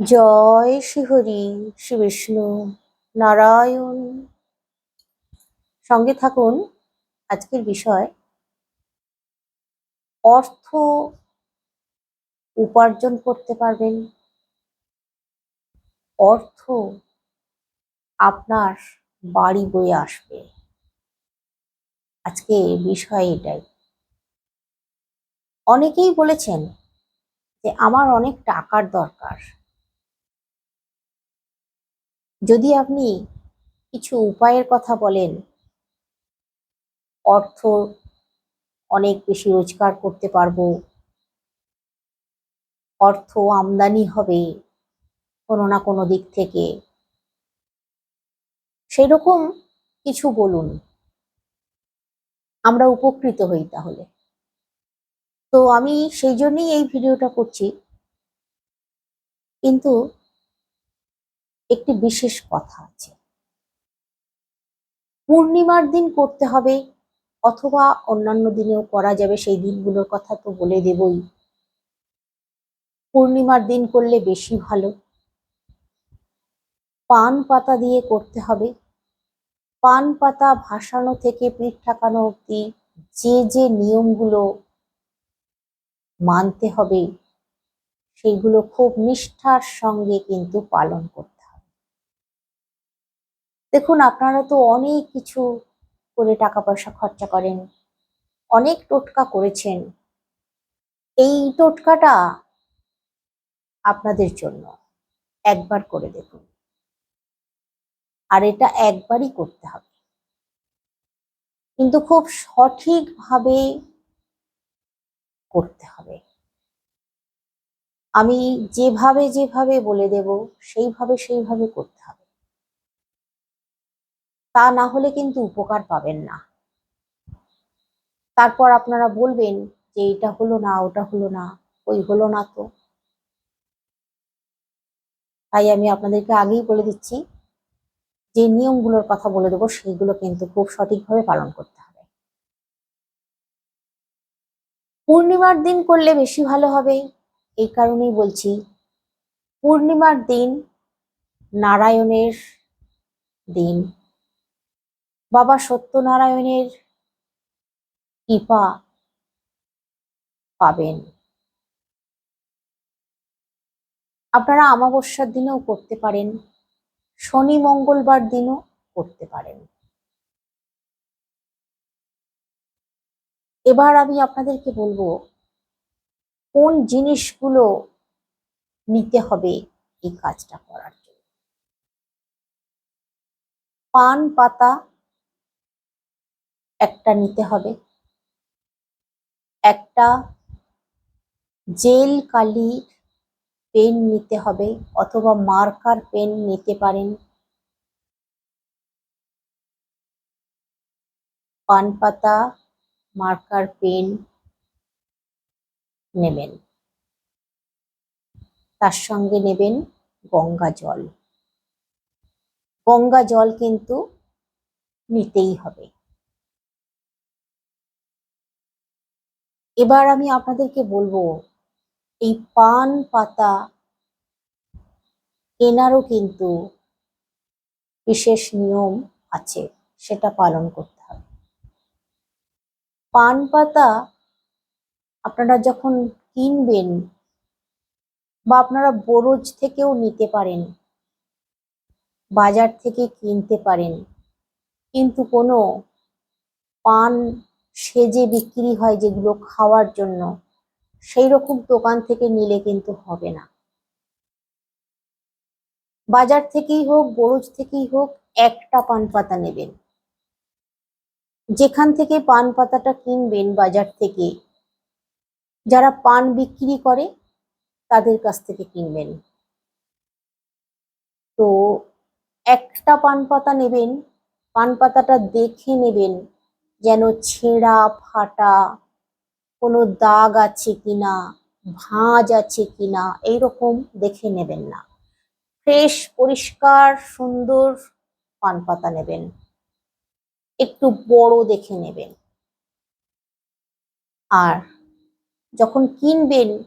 জয় শ্রীহরি শ্রী বিষ্ণু নারায়ণ। সঙ্গে থাকুন আজকের বিষয়, অর্থ উপার্জন করতে পারবেন। অর্থ আপনার বাড়ি বয়ে আসবে। আজকে বিষয় এটাই। অনেকেই বলেছেন যে আমার অনেক টাকার দরকার। যদি আপনি কিছু উপায়ের কথা বলেন, অর্থ অনেক বেশি রোজগার করতে পারব, অর্থ আমদানি হবে কোনো না কোনো দিক থেকে, সেরকম কিছু বলুন। আমরা উপকৃত হই তাহলে। তো আমি সেই জন্যই এই ভিডিওটা করছি। কিন্তু একটি বিশেষ কথা আছে। পূর্ণিমার দিন করতে হবে অথবা অন্যান্য দিনেও করা যাবে সেই দিনগুলোর কথা তো বলে দেবই। পূর্ণিমার দিন করলে বেশি ভালো। পান পাতা দিয়ে করতে হবে। পান পাতা ভাসানো থেকে পিঠ ঠাকানো অব্দি যে যে নিয়মগুলো মানতে হবে, সেইগুলো খুব নিষ্ঠার সঙ্গে কিন্তু পালন করতে দেখুন, আপনারা তো অনেক কিছু করে টাকা পয়সা খরচা করেন। অনেক টোটকা করেছেন। এই টোটকাটা আপনাদের জন্য। একবার করে দেখুন। আর এটা একবারই করতে হবে। কিন্তু খুব সঠিকভাবে করতে হবে। আমি যেভাবে যেভাবে বলে দেব, সেইভাবে সেইভাবে করতে হবে। তা না হলে কিন্তু উপকার পাবেন না। তারপর আপনারা বলবেন যে এটা হলো না, ওটা হলো না, ওই হলো না তো। তাই আমি আপনাদেরকে আগেই বলে দিচ্ছি, যে নিয়মগুলোর কথা বলে দেবো, সেইগুলো কিন্তু খুব সঠিকভাবে পালন করতে হবে। পূর্ণিমার দিন করলে বেশি ভালো হবে, এই কারণেই বলছি, পূর্ণিমার দিন নারায়ণের দিন। বাবা সত্যনারায়ণের কৃপা পাবেন। আপনারা অমাবস্যার দিনেও করতে পারেন, শনি মঙ্গলবার দিনও করতে পারেন। এবার আমি আপনাদেরকে বলব, কোন জিনিসগুলো নিতে হবে এই কাজটা করার জন্য? পান, পাতা একটা নিতে হবে। একটা জেল কালির পেন নিতে হবে অথবা মার্কার পেন নিতে পারেন। পান পাতা, মার্কার পেন নেবেন। তার সঙ্গে নেবেন গঙ্গা জল। গঙ্গা জল কিন্তু নিতেই হবে। এবার আমি আপনাদেরকে বলব, এই পান পাতা কেনারও কিন্তু বিশেষ নিয়ম আছে, সেটা পালন করতে হবে। পান পাতা আপনারা যখন কিনবেন বা আপনারা বরজ থেকেও নিতে পারেন, বাজার থেকে কিনতে পারেন, কিন্তু কোনো পান সেজে বিক্রি হয় যেগুলো খাওয়ার জন্য সেই রকম দোকান থেকে নিলে কিন্তু হবে না। বাজার থেকেই হোক, বরজ থেকেই হোক, একটা পান পাতা নেবেন। যেখান থেকে পান পাতাটা কিনবেন বাজার থেকে, যারা পান বিক্রি করে, তাদের কাছ থেকে কিনবেন। তো একটা পান পাতা নেবেন, পান পাতাটা দেখে নেবেন যেন ছেঁড়া ফাটা, কোনো দাগ আছে কিনা, ভাঁজ আছে কিনা, এইরকম দেখে নেবেন না। ফ্রেশ, পরিষ্কার, সুন্দর পান পাতা নেবেন। একটু বড় দেখে নেবেন। আর যখন কিনবেন,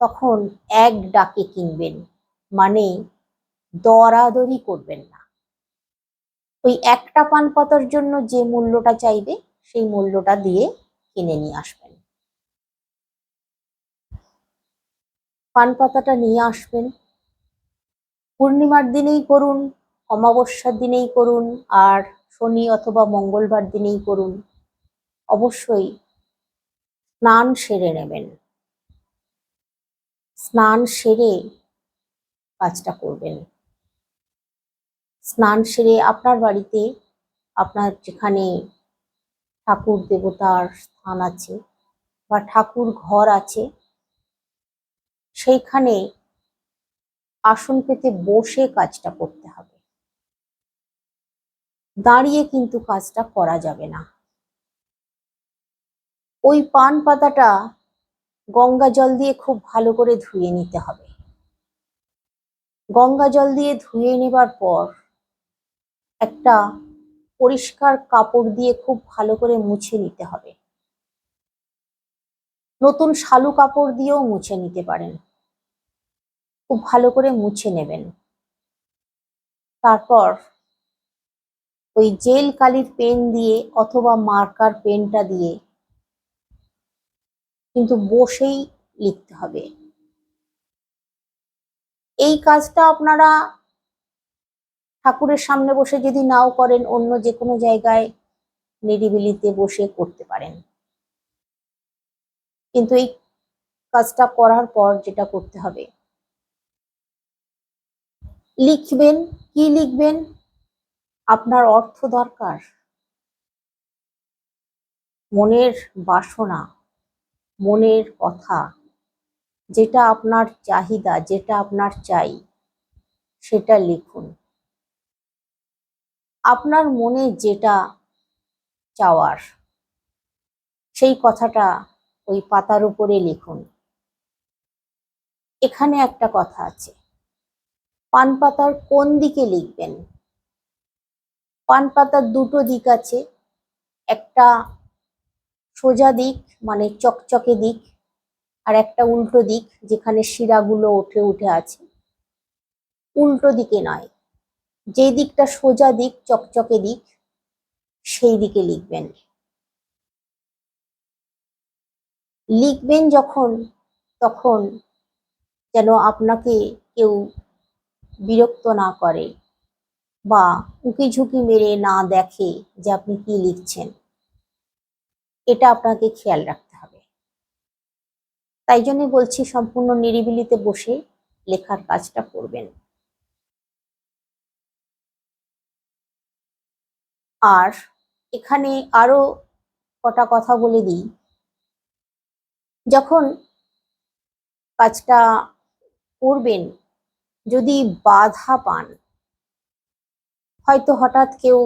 তখন এক ডাকে কিনবেন মানে দরাদরি করবেন না। ওই একটা পান পাতার জন্য যে মূল্যটা চাইবে, সেই মূল্যটা দিয়ে কিনে নিয়ে আসবেন। পান পাতাটা নিয়ে আসবেন। পূর্ণিমার দিনেই করুন, অমাবস্যার দিনেই করুন, আর শনি অথবা মঙ্গলবার দিনেই করুন। অবশ্যই স্নান সেরে নেবেন। স্নান সেরে কাজটা করবেন। স্নান সেরে আপনার বাড়িতে আপনার যেখানে ঠাকুর দেবতার স্থান আছে বা ঠাকুর ঘর আছে, সেইখানে আসন পেতে বসে কাজটা করতে হবে। দাঁড়িয়ে কিন্তু কাজটা করা যাবে না। ওই পান পাতাটা গঙ্গা জল দিয়ে খুব ভালো করে ধুয়ে নিতে হবে। গঙ্গা জল দিয়ে ধুয়ে নেবার পর একটা পরিষ্কার কাপড় দিয়ে খুব ভালো করে মুছে নিতে হবে। নতুন শালু কাপড় দিয়েও মুছে নিতে পারেন। খুব ভালো করে মুছে নেবেন। তারপর ওই জেল কালির পেন দিয়ে অথবা মার্কার পেনটা দিয়ে কিন্তু বসেই লিখতে হবে। এই কাজটা আপনারা ঠাকুরের সামনে বসে যদি নাও করেন, অন্য যে কোনো জায়গায় নিরিবিলিতে বসে করতে পারেন। কিন্তু এই কাজটা করার পর যেটা করতে হবে, লিখবেন, কি লিখবেন? আপনার অর্থ দরকার। মনের বাসনা, মনের কথা, যেটা আপনার চাহিদা, যেটা আপনার চাই, সেটা লিখুন। আপনার মনে যেটা চাওয়ার, সেই কথাটা ওই পাতার উপরে লিখুন। এখানে একটা কথা আছে। পান পাতার কোন দিকে লিখবেন? পান পাতার দুটো দিক আছে। একটা সোজা দিক মানে চকচকে দিক, আর একটা উল্টো দিক, যেখানে শিরাগুলো উঠে উঠে আছে। উল্টো দিকে নয় যে দিকটা সোজা দিক, চকচকে দিক, সেই দিকে লিখবেন। লিখবেন যখন, তখন যেন আপনাকে কেউ বিরক্ত না করে বা উঁকি ঝুঁকি মেরে না দেখে যে আপনি কি লিখছেন। এটা আপনাকে খেয়াল রাখতে হবে। তাই জন্য বলছি, সম্পূর্ণ নিরিবিলিতে বসে লেখার কাজটা করবেন। আর এখানে আরও কটা কথা বলে দিই। যখন কাজটা করবেন, যদি বাধা পান, হয়তো হঠাৎ কেউ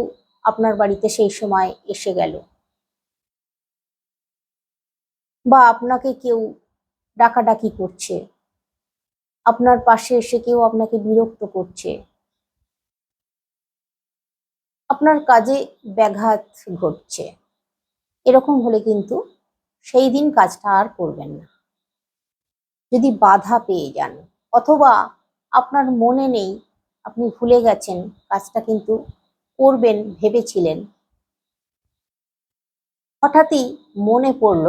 আপনার বাড়িতে সেই সময় এসে গেল বা আপনাকে কেউ ডাকাডাকি করছে। আপনার পাশে এসে কেউ আপনাকে বিরক্ত করছে। আপনার কাজে ব্যাঘাত ঘটছে। এরকম হলে কিন্তু সেই দিন কাজটা আর করবেন না। যদি বাধা পেয়ে যান, অথবা আপনার মনে নেই, আপনি ভুলে গেছেন, কাজটা কিন্তু করবেন, ভেবেছিলেন। হঠাৎই মনে পড়ল,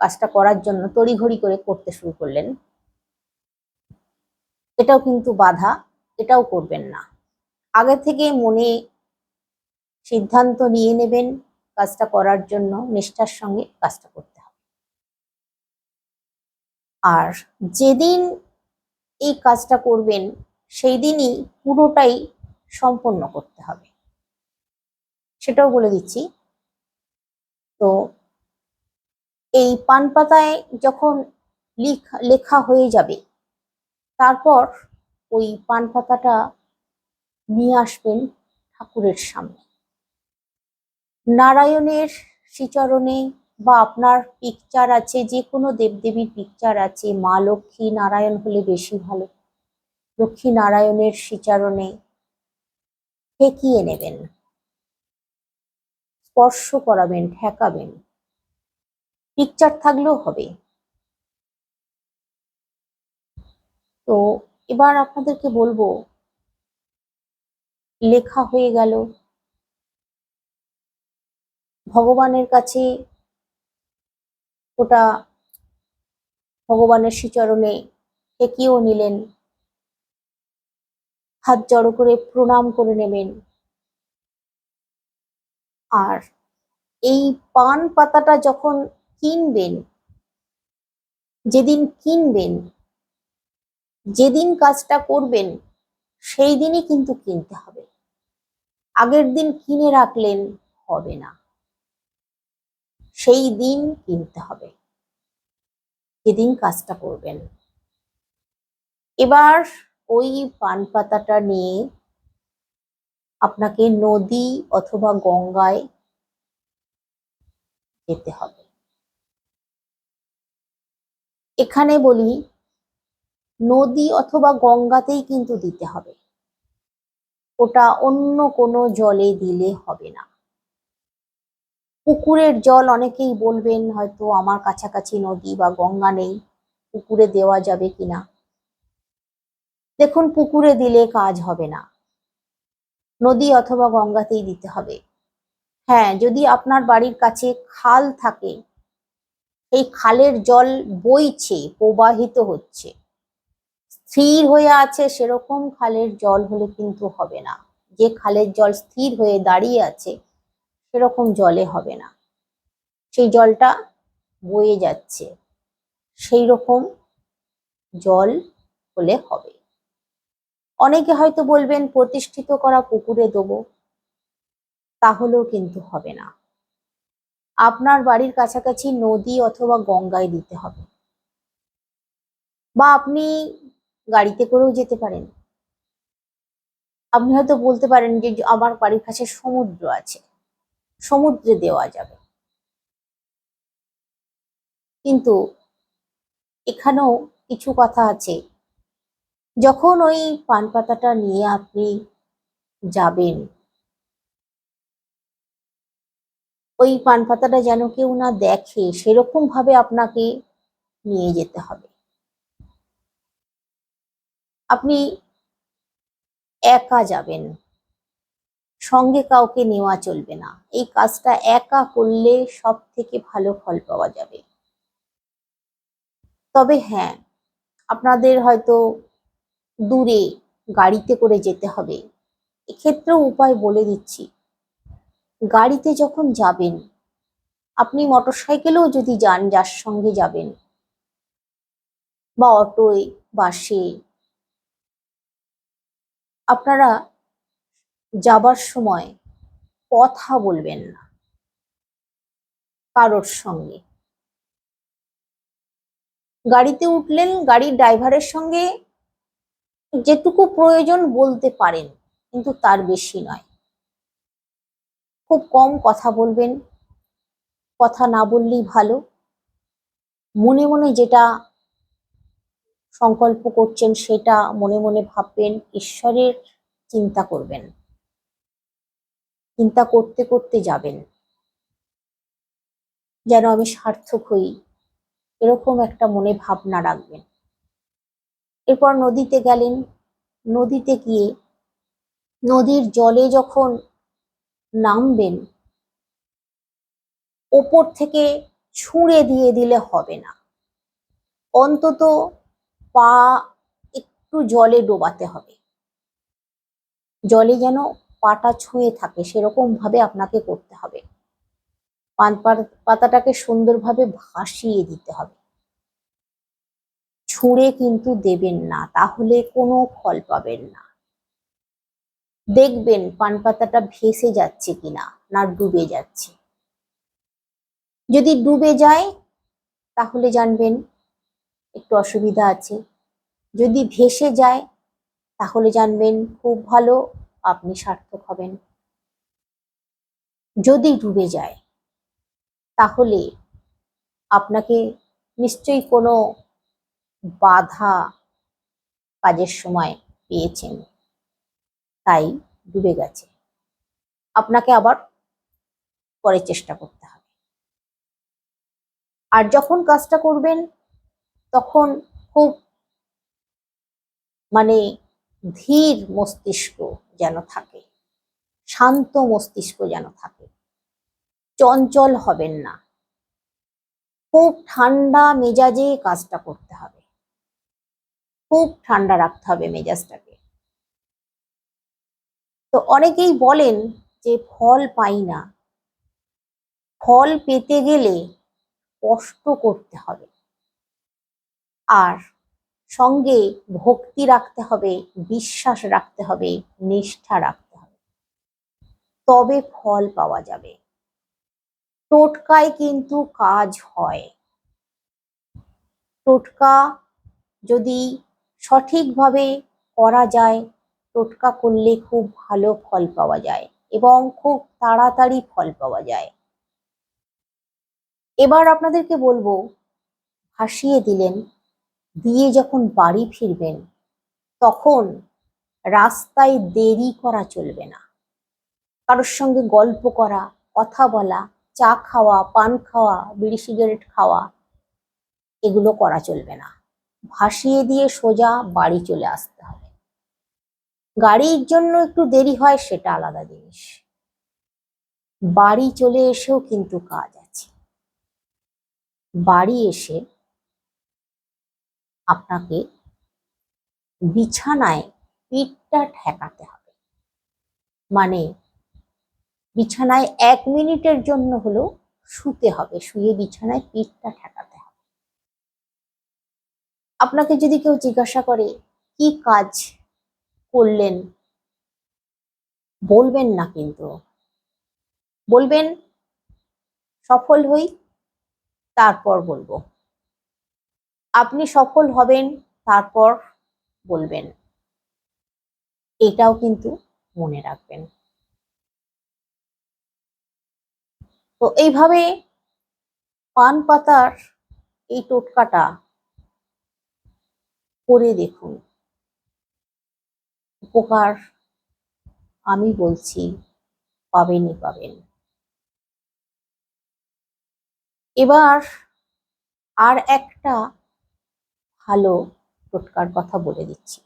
কাজটা করার জন্য তড়িঘড়ি করে করতে শুরু করলেন। এটাও কিন্তু বাধা, এটাও করবেন না। আগে থেকে মনে সিদ্ধান্ত নিয়ে নেবেন কাজটা করার জন্য, নিষ্ঠার সঙ্গে কাজটা করতে হবে। আর যেদিন এই কাজটা করবেন, সেই দিনই পুরোটাই সম্পন্ন করতে হবে। সেটাও বলে দিচ্ছি। তো এই পান পাতায় যখন লিখা হয়ে যাবে, তারপর ওই পান পাতাটা নিয়ে আসবেন ঠাকুরের সামনে। নারায়ণের শ্রীচরণে বা আপনার পিকচার আছে যে কোনো দেবদেবীর পিকচার আছে, মা লক্ষ্মী নারায়ণ হলে বেশি ভালো। লক্ষ্মী নারায়ণের শ্রীচরণে ঠেকিয়ে নেবেন। স্পর্শ করাবেন, ঠেকাবেন। পিকচার থাকলেও হবে। তো এবার আপনাদেরকে বলব, লেখা হয়ে গেল। ভগবানের কাছে ওটা ভগবানের শ্রীচরণে ঠেকিয়েও নিলেন। হাত জড়ো করে প্রণাম করে নেবেন। আর এই পান পাতাটা যখন কিনবেন, যেদিন কিনবেন, যেদিন কাজটা করবেন, সেই দিনই কিন্তু কিনতে হবে। আগের দিন কিনে রাখলেন হবে না। সেই দিন কিনতে হবে। যেদিন কাজটা করবেন। এবার ওই পান পাতাটা নিয়ে আপনাকে নদী অথবা গঙ্গায় যেতে হবে। এখানে বলি, নদী অথবা গঙ্গাতেই কিন্তু দিতে হবে। ওটা অন্য কোনো জলে দিলে হবে না। পুকুরের জল অনেকেই বলবেন, হয়তো আমার কাছাকাছি নদী বা গঙ্গা নেই, পুকুরে দেওয়া যাবে কিনা? দেখুন, পুকুরে দিলে কাজ হবে না। নদী অথবা গঙ্গাতেই দিতে হবে। হ্যাঁ যদি আপনার বাড়ির কাছে খাল থাকে, এই খালের জল বইছে, প্রবাহিত হচ্ছে, স্থির হয়ে আছে, সেরকম খালের জল হলে কিন্তু হবে না। যে খালের জল স্থির হয়ে দাঁড়িয়ে আছে সেরকম জলে হবে না। সেই জলটা বয়ে যাচ্ছে সেই রকম জল হলে হবে। অনেকে হয়তো বলবেন, প্রতিষ্ঠিত করা পুকুরে দেবো। তাহলেও কিন্তু হবে না। আপনার বাড়ির কাছাকাছি নদী অথবা গঙ্গায় দিতে হবে। বা আপনি গাড়িতে করেও যেতে পারেন। আপনি হয়তো বলতে পারেন যে, আমার বাড়ির কাছে সমুদ্র আছে। সমুদ্রে দেওয়া যাবে। কিন্তু এখানেও কিছু কথা আছে। যখন ওই পান পাতাটা নিয়ে আপনি যাবেন, ওই পান পাতাটা যেন কেউ না দেখে, সেরকম ভাবে আপনাকে নিয়ে যেতে হবে। আপনি একা যাবেন। সঙ্গে কাউকে নেওয়া চলবে না। এই কাজটা একা করলে সব থেকে ভালো ফল পাওয়া যাবে। তবে হ্যাঁ আপনাদের হয়তো দূরে গাড়িতে করে যেতে হবে। এক্ষেত্রেও উপায় বলে দিচ্ছি। গাড়িতে যখন যাবেন, আপনি মোটরসাইকেলেও যদি যান, যার সঙ্গে যাবেন, বা অটোয়, বাসে, আপনারা যাবার সময় কথা বলবেন না। কারোর সঙ্গে। গাড়িতে উঠলেন, গাড়ির ড্রাইভারের সঙ্গে যেটুকু প্রয়োজন বলতে পারেন, কিন্তু তার বেশি নয়। খুব কম কথা বলবেন, কথা না বললেই ভালো। মনে মনে যেটা সংকল্প করছেন সেটা মনে মনে ভাববেন, ঈশ্বরের চিন্তা করবেন। চিন্তা করতে করতে যাবেন। যেন আমি সার্থক হই। এরকম একটা মনে ভাবনা রাখবেন। এরপর নদীতে গেলেন। নদীতে গিয়ে নদীর জলে যখন নামবেন, ওপর থেকে ছুঁড়ে দিয়ে দিলে হবে না। অন্তত পা একটু জলে ডোবাতে হবে। জলে যেন পাটা ছুঁয়ে থাকে, সেরকম ভাবে আপনাকে করতে হবে। পান পাতাটাকে সুন্দরভাবে ভাসিয়ে দিতে হবে। ছুঁড়ে কিন্তু দেবেন না, তাহলে কোনো ফল পাবেন না। দেখবেন পান পাতাটা ভেসে যাচ্ছে কিনা, না ডুবে যাচ্ছে। যদি ডুবে যায়, তাহলে জানবেন একটু অসুবিধা আছে। যদি ভেসে যায়, তাহলে জানবেন খুব ভালো আপনি সার্থক হবেন। যদি ডুবে যায়, তাহলে আপনাকে নিশ্চয়ই কোনো বাধা কাজের সময় পেয়েছেন। তাই ডুবে গেছে। আপনাকে আবার পরে চেষ্টা করতে হবে। আর যখন কাজটা করবেন, তখন খুব মানে ধীর মস্তিষ্ক যেন থাকে। শান্ত মস্তিষ্ক যেন থাকে। চঞ্চল হবেন না। খুব ঠান্ডা মেজাজে কাজটা করতে হবে। খুব ঠান্ডা রাখতে হবে মেজাজটাকে। তো অনেকেই বলেন যে ফল পাই না। ফল পেতে গেলে কষ্ট করতে হবে। আর সঙ্গে ভক্তি রাখতে হবে, বিশ্বাস রাখতে হবে, নিষ্ঠা রাখতে হবে। তবে ফল পাওয়া যাবে। টোটকায় কিন্তু কাজ হয়। টোটকা যদি সঠিকভাবে করা যায়, টোটকা করলে খুব ভালো ফল পাওয়া যায় এবং খুব তাড়াতাড়ি ফল পাওয়া যায়। এবার আপনাদেরকে বলব, ভাসিয়ে দিলেন দিয়ে যখন বাড়ি ফিরবেন, তখন রাস্তায় দেরি করা চলবে না। কারোর সঙ্গে গল্প করা, কথা বলা, চা খাওয়া, পান খাওয়া, বিড়ি সিগারেট খাওয়া, এগুলো করা চলবে না। ভাসিয়ে দিয়ে সোজা বাড়ি চলে আসতে হবে। গাড়ির জন্য একটু দেরি হয়, সেটা আলাদা জিনিস। বাড়ি চলে এসেও কিন্তু কাজ আছে। বাড়ি এসে আপনাকে বিছানায় পিঠটা ঠেকাতে হবে। মানে বিছানায় এক মিনিটের জন্য হলেও শুতে হবে, শুয়ে বিছানায় পিঠটা ঠেকাতে হবে। আপনাকে যদি কেউ জিজ্ঞাসা করে, কি কাজ করলেন? বলবেন না কিন্তু। বলবেন, সফল হই, তারপর বলব। আপনি সফল হবেন, তারপর বলবেন। এটাও কিন্তু মনে রাখবেন। তো এইভাবে পান পাতার এই টোটকাটা করে দেখুন। উপকার আমি বলছি, পাবেনই পাবেন। এবার আর একটা ভালো টোটকার কথা বলে দিচ্ছি।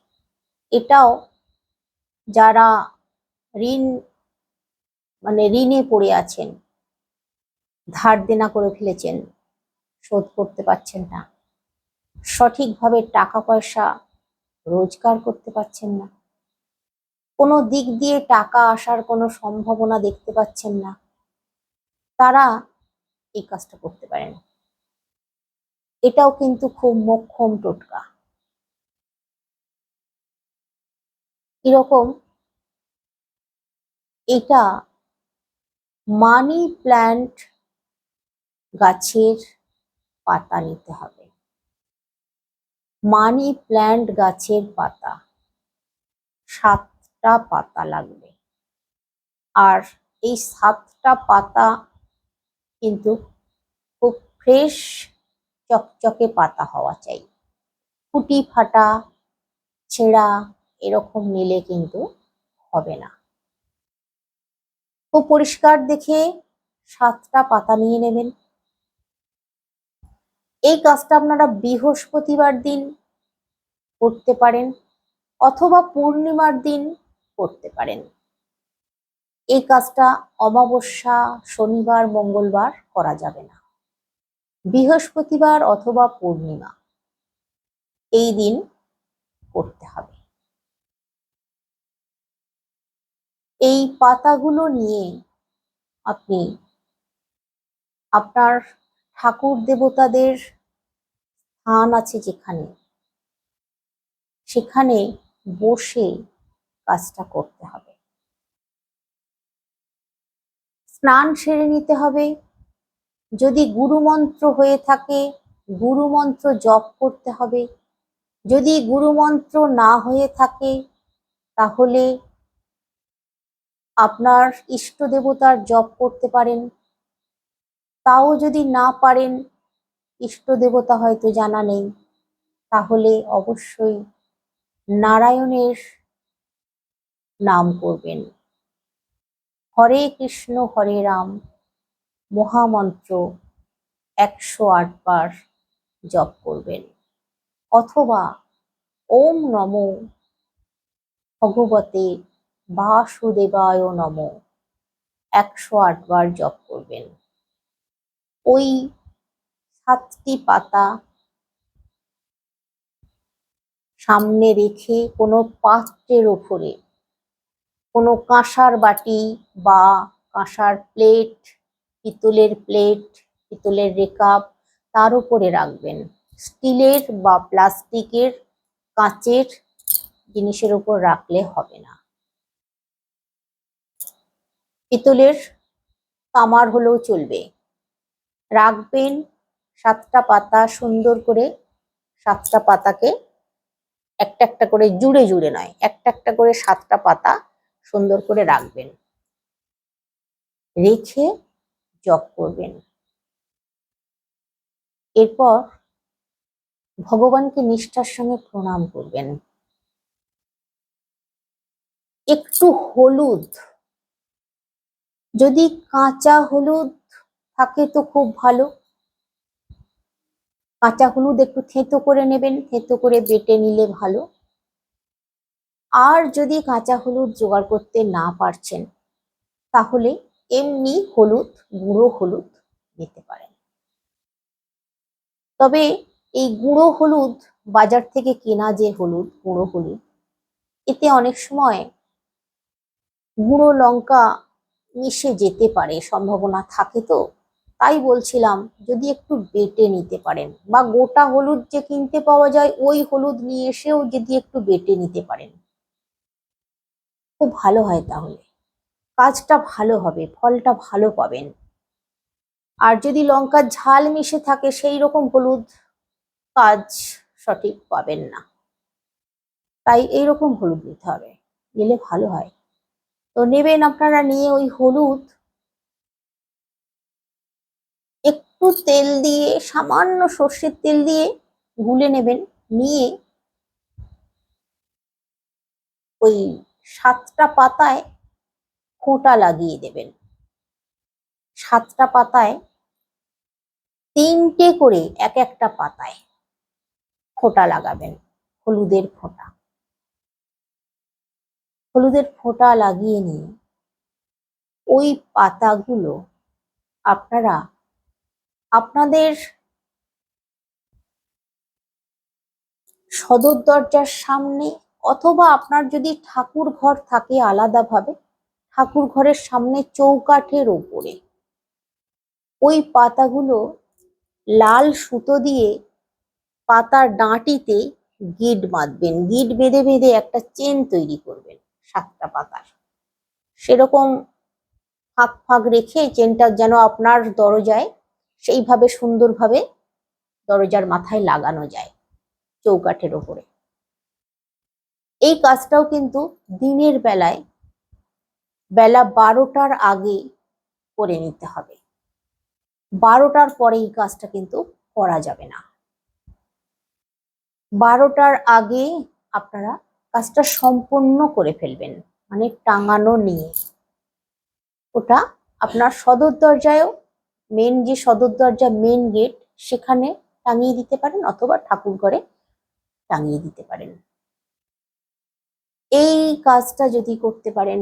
এটাও যারা ঋণ মানে ঋণে পড়ে আছেন, ধার দেনা করে ফেলেছেন, শোধ করতে পারছেন না, সঠিকভাবে টাকা পয়সা রোজগার করতে পারছেন না, কোনো দিক দিয়ে টাকা আসার কোনো সম্ভাবনা দেখতে পাচ্ছেন না, তারা এই কাজটা করতে পারেন। এটাও কিন্তু খুব মোক্ষম টোটকা। এরকম এটা মানি প্ল্যান্ট গাছের পাতা নিতে হবে। মানি প্ল্যান্ট গাছের পাতা। সাতটা পাতা লাগবে। আর এই সাতটা পাতা কিন্তু খুব ফ্রেশ চকচকে পাতা হওয়া চাই। ফুটি ফাটা, ছেঁড়া এরকম নিলে কিন্তু হবে না। খুব পরিষ্কার দেখে সাতটা পাতা নিয়ে নেবেন। এই কাজটা আপনারা বৃহস্পতিবার দিন করতে পারেন অথবা পূর্ণিমার দিন করতে পারেন। এই কাজটা অমাবস্যা, শনিবার, মঙ্গলবার করা যাবে না। বৃহস্পতিবার অথবা পূর্ণিমা। এই দিন করতে হবে। এই পাতাগুলো নিয়ে আপনি আপনার ঠাকুর দেবতাদের স্থান আছে যেখানে, সেখানে বসে কাজটা করতে হবে। স্নান সেরে নিতে হবে। যদি গুরুমন্ত্র হয়ে থাকে, গুরুমন্ত্র জপ করতে হবে। যদি গুরুমন্ত্র না হয়ে থাকে, তাহলে আপনার ইষ্ট দেবতার জপ করতে পারেন। তাও যদি না পারেন, ইষ্ট দেবতা হয়তো জানা নেই। তাহলে অবশ্যই নারায়ণের নাম করবেন। হরে কৃষ্ণ, হরে রাম। মহামন্ত্র একশো আটবার জপ করবেন। অথবা ওম নমো ভগবতে বাসুদেবায় নম একশো আটবার জপ করবেন। ওই সাতটি পাতা সামনে রেখে কোনো পাত্রের ওপরে কোনো কাঁসার বাটি বা কাঁসার প্লেট পিতলের প্লেট, পিতলের রেকাপ তার উপরে রাখবেন। স্টিলের বা প্লাস্টিকের কাঁচের জিনিসের উপর রাখলে হবে না। পিতলের তামার হলেও চলবে। রাখবেন সাতটা পাতা সুন্দর করে, সাতটা পাতাকে একটা একটা করে জুড়ে জুড়ে নয়, একটা একটা করে সাতটা পাতা সুন্দর করে রাখবেন। রেখে জপ করবেন এরপর ভগবানকে নিষ্ঠার সঙ্গে প্রণাম করবেন। একটু হলুদ। যদি কাঁচা হলুদ থাকে তো খুব ভালো। কাঁচা হলুদ একটু থেঁতো করে নেবেন, থেঁতো করে বেটে নিলে ভালো। আর যদি কাঁচা হলুদ জোগাড় করতে না পারছেন, তাহলে এমনি হলুদ, গুঁড়ো হলুদ নিতে পারেন। তবে এই গুঁড়ো হলুদ বাজার থেকে কেনা যে হলুদ, গুঁড়ো হলুদ, এতে অনেক সময় গুঁড়ো লঙ্কা মিশে যেতে পারে, সম্ভাবনা থাকে তো। তাই বলছিলাম, যদি একটু বেটে নিতে পারেন বা গোটা হলুদ যে কিনতে পাওয়া যায়, ওই হলুদ নিয়ে এসেও যদি একটু বেটে নিতে পারেন। খুব ভালো হয় তাহলে। কাজটা ভালো হবে, ফলটা ভালো পাবেন। আর যদি লঙ্কার ঝাল মিশে থাকে, সেই রকম হলুদ কাজ সঠিক পাবেন না। তাই এইরকম হলুদ নিতে হবে, নিলে ভালো হয়। তো নেবেন আপনারা নিয়ে ওই হলুদ। একটু তেল দিয়ে, সামান্য সর্ষের তেল দিয়ে গুলে নেবেন, নিয়ে ওই সাতটা পাতায় ফোঁটা লাগিয়ে দেবেন। সাতটা পাতায় তিনটে করে এক একটা পাতায় ফোঁটা লাগাবেন, হলুদের ফোঁটা। হলুদের ফোঁটা লাগিয়ে নিয়ে ওই পাতাগুলো আপনারা, আপনাদের সদর দরজার সামনে অথবা আপনার যদি ঠাকুর ঘর থাকে আলাদাভাবে ঠাকুর ঘরের সামনে চৌকাঠের ওপরে। ওই পাতাগুলো লাল সুতো দিয়ে পাতার ডাঁটিতে গিট বাঁধবেন। গিট বেঁধে বেঁধে একটা চেন তৈরি করবেন সাতটা পাতার। সেরকম ফাঁক ফাঁক রেখে চেনটা যেন আপনার দরজায় সেইভাবে সুন্দরভাবে দরজার মাথায় লাগানো যায় চৌকাঠের ওপরে। এই কাজটাও কিন্তু দিনের বেলায় বেলা বারোটার আগে করে নিতে হবে। বারোটার পরে এই কাজটা কিন্তু করা যাবে না। বারোটার আগে আপনারা কাজটা সম্পূর্ণ করে ফেলবেন মানে টাঙানো নিয়ে। ওটা আপনার সদর দরজায়ও মেন যে সদর দরজা মেন গেট সেখানে টাঙিয়ে দিতে পারেন অথবা ঠাকুর ঘরে টাঙিয়ে দিতে পারেন। এই কাজটা যদি করতে পারেন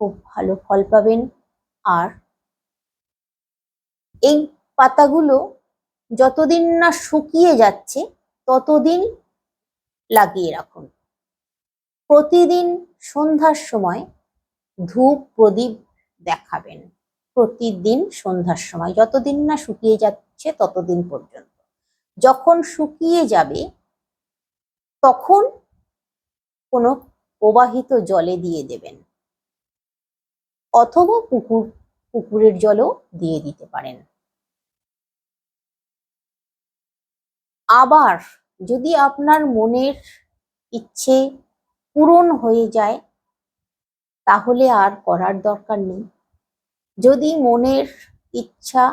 খুব ভালো ফল পাবেন। আর এই পাতাগুলো যতদিন না শুকিয়ে যাচ্ছে, ততদিন লাগিয়ে রাখুন। প্রতিদিন সন্ধ্যার সময় ধূপ প্রদীপ দেখাবেন। প্রতিদিন সন্ধ্যার সময়। যতদিন না শুকিয়ে যাচ্ছে, ততদিন পর্যন্ত। যখন শুকিয়ে যাবে, তখন কোনো প্রবাহিত জলে দিয়ে দেবেন। অথবা পুকুর, পুকুরের জলও দিয়ে দিতে পারেন। আবার যদি আপনার মনের ইচ্ছে পূরণ হয়ে যায়, তাহলে আর করার দরকার নেই। যদি মনের ইচ্ছা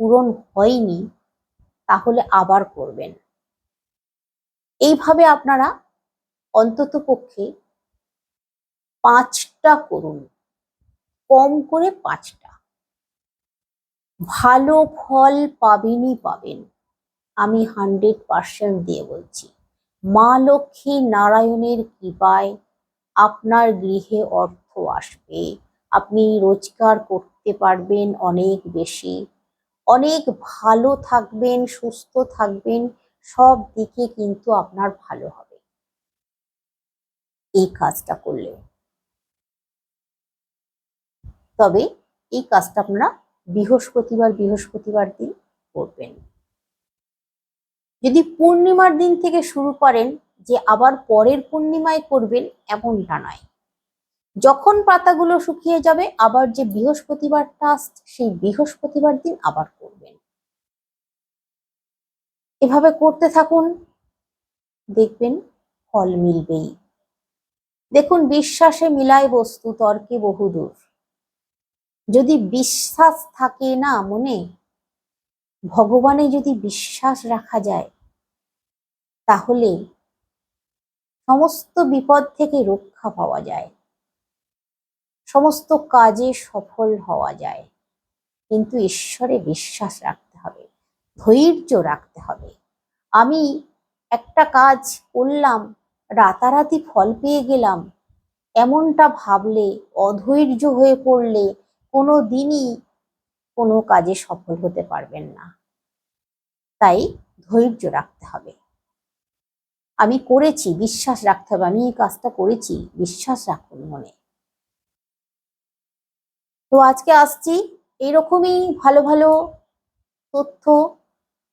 পূরণ হয়নি, তাহলে আবার করবেন। এইভাবে আপনারা অন্তত পক্ষে পাঁচটা করুন। কম করে পাঁচটা। ভালো ফল পাবেনই পাবেন, আমি হান্ড্রেড পার্সেন্ট দিয়ে বলছি। মা লক্ষ্মী নারায়ণের কৃপায় আপনার গৃহে অর্থ আসবে, আপনি রোজগার করতে পারবেন অনেক বেশি। অনেক ভালো থাকবেন, সুস্থ থাকবেন, সব দিকে কিন্তু আপনার ভালো হবে। এই কাজটা করলে তবে এই কাজটা আপনারা বৃহস্পতিবার বৃহস্পতিবার দিন করবেন। যদি পূর্ণিমার দিন থেকে শুরু করেন, যে আবার পরের পূর্ণিমায় করবেন, এমনটা নয়। যখন পাতাগুলো শুকিয়ে যাবে, আবার যে বৃহস্পতিবারটা আসছে, সেই বৃহস্পতিবার দিন আবার করবেন। এভাবে করতে থাকুন। দেখবেন ফল মিলবেই। দেখুন, বিশ্বাসে মিলায় বস্তু, তর্কে বহুদূর। যদি বিশ্বাস থাকে না মনে, ভগবানে যদি বিশ্বাস রাখা যায়, তাহলে সমস্ত বিপদ থেকে রক্ষা পাওয়া যায়। সমস্ত কাজে সফল হওয়া যায়। কিন্তু ঈশ্বরে বিশ্বাস রাখতে হবে, ধৈর্য রাখতে হবে। আমি একটা কাজ করলাম, রাতারাতি ফল পেয়ে গেলাম, এমনটা ভাবলে, অধৈর্য হয়ে পড়লে কোনো দিনই কোনো কাজে সফল হতে পারবেন না। তাই ধৈর্য রাখতে হবে। আমি করেছি, বিশ্বাস রাখতে হবে। আমি এই কাজটা করেছি, বিশ্বাস রাখুন মনে। তো আজকে আসছি এইরকমই ভালো ভালো তথ্য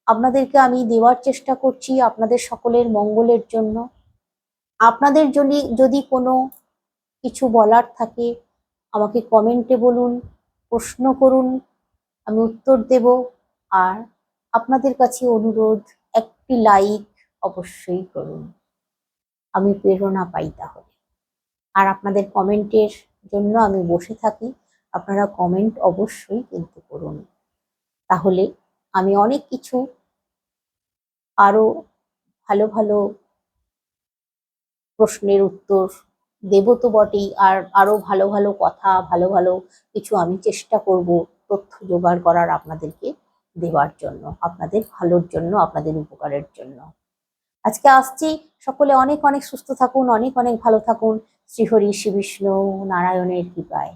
আপনাদেরকে আমি দেওয়ার চেষ্টা করছি আপনাদের সকলের মঙ্গলের জন্য। আপনাদের যদি যদি কোনো কিছু বলার থাকে আমাকে কমেন্টে বলুন, প্রশ্ন করুন, আমি উত্তর দেব। আর আপনাদের কাছে অনুরোধ, একটি লাইক অবশ্যই করুন। আমি প্রেরণা পাই তাহলে। আর আপনাদের কমেন্টের জন্য আমি বসে থাকি। আপনারা কমেন্ট অবশ্যই কিন্তু করুন। তাহলে আমি অনেক কিছু আরও ভালো ভালো প্রশ্নের উত্তর দেব তো বটেই, আর আরও ভালো ভালো কথা, ভালো ভালো কিছু আমি চেষ্টা করব তথ্য জোগাড় করার আপনাদেরকে দেওয়ার জন্য, আপনাদের ভালোর জন্য, আপনাদের উপকারের জন্য। আজকে আসছি, সকলে অনেক অনেক সুস্থ থাকুন, অনেক অনেক ভালো থাকুন। শ্রীহরি শ্রী বিষ্ণু, নারায়ণের কৃপায়।